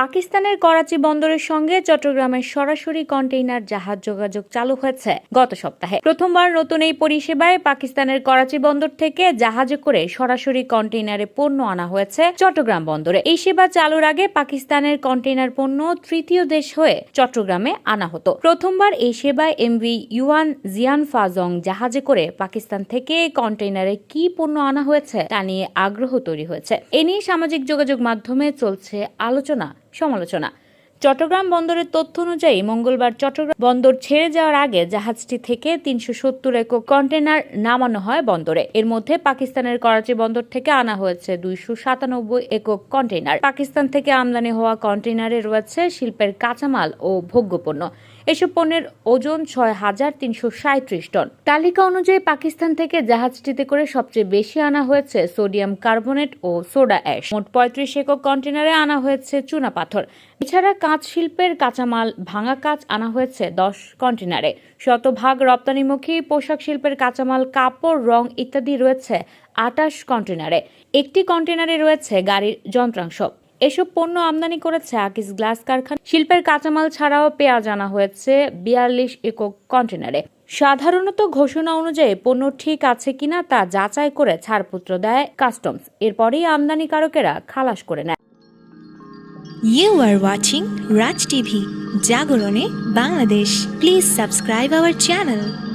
পাকিস্তানের করাচি বন্দরের সঙ্গে চট্টগ্রামের সরাসরি কন্টেইনার জাহাজ যোগাযোগ চালু হয়েছে গত সপ্তাহে। প্রথমবার নতুন এই পরিষেবায় পাকিস্তানের করাচি বন্দর থেকে জাহাজে করে সরাসরি কন্টেইনারে পণ্য আনা হয়েছে চট্টগ্রাম বন্দরে। এই সেবা চালুর আগে পাকিস্তানের কন্টেইনার পণ্য তৃতীয় দেশ হয়ে চট্টগ্রামে আনা হতো। প্রথমবার এই সেবায় এমভি ইউয়ান জিয়ান ফাজং জাহাজে করে পাকিস্তান থেকে কন্টেইনারে কি পণ্য আনা হয়েছে তা নিয়ে আগ্রহ তৈরি হয়েছে। এ নিয়ে সামাজিক যোগাযোগ মাধ্যমে চলছে আলোচনা সমালোচনা। চট্টগ্রাম বন্দরের তথ্য অনুযায়ী মঙ্গলবার চট্টগ্রাম বন্দর ছেড়ে যাওয়ার আগে জাহাজটি থেকে তিনশো সত্তর একক কন্টেনার নামানো হয় বন্দরে। এর মধ্যে পাকিস্তানের করাচি বন্দর থেকে আনা হয়েছে দুইশো সাতানব্বই একক কন্টেনার পাকিস্তান থেকে আমদানি হওয়া কন্টেনারে রয়েছে শিল্পের কাঁচামাল ও ভোগ্যপণ্য। এসব পণ্যের ওজন ছয় হাজার তিনশো সাঁত্রিশ টন। তালিকা অনুযায়ী পাকিস্তান থেকে জাহাজটিতে করে সবচেয়ে বেশি আনা হয়েছে সোডিয়াম কার্বনেট ও সোডা অ্যাশ। মোট পঁয়ত্রিশ একক কন্টেনারে আনা হয়েছে চুনা পাথর। এছাড়া কাঁচ শিল্পের কাঁচামাল ভাঙা কাঁচ আনা হয়েছে দশ কন্টেনারে শতভাগ রপ্তানিমুখী পোশাক শিল্পের কাঁচামাল, কাপড়, রং ইত্যাদি রয়েছে আটাশ কন্টেনারে একটি কন্টেনারে রয়েছে গাড়ির যন্ত্রাংশ। এসব পণ্য আমদানি করেছে আকিস গ্লাস কারখানা শিল্পের কাঁচামাল ছাড়াও পেঁয়াজ আনা হয়েছে বিয়াল্লিশ একক কন্টেনারে সাধারণত ঘোষণা অনুযায়ী পণ্য ঠিক আছে কিনা তা যাচাই করে ছাড়পত্র দেয় কাস্টমস এরপরেই আমদানিকারকেরা খালাস করে নেয় You are watching Raj TV, Jagorone, Bangladesh. Please subscribe our channel.